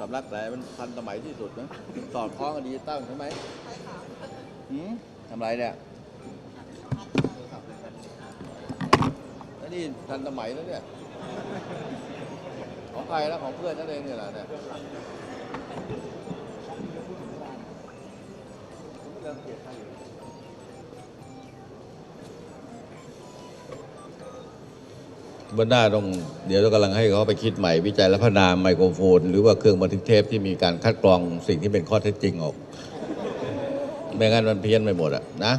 สำลักแต่มันทันสมัยที่สุดนะสอดคล้องกับดิจิตอลใช่ไหมใช่ค่ะหืมทำไรเนี่ยแล้วนี่ทันสมัยแล้วเนี่ย ของใครแล้วของเพื่อนนั่นเองเนี่ยแหละเนี่ย วันหน้าต้องเดี๋ยวเรากำลังให้เขาไปคิดใหม่วิจัยและพัฒนาไมโครโฟน หรือว่าเครื่องบันทึกเทปที่มีการคัดกรองสิ่งที่เป็นข้อเท็จจริงออก ไม่งั้นมันเพี้ยนไปหมดอะนะ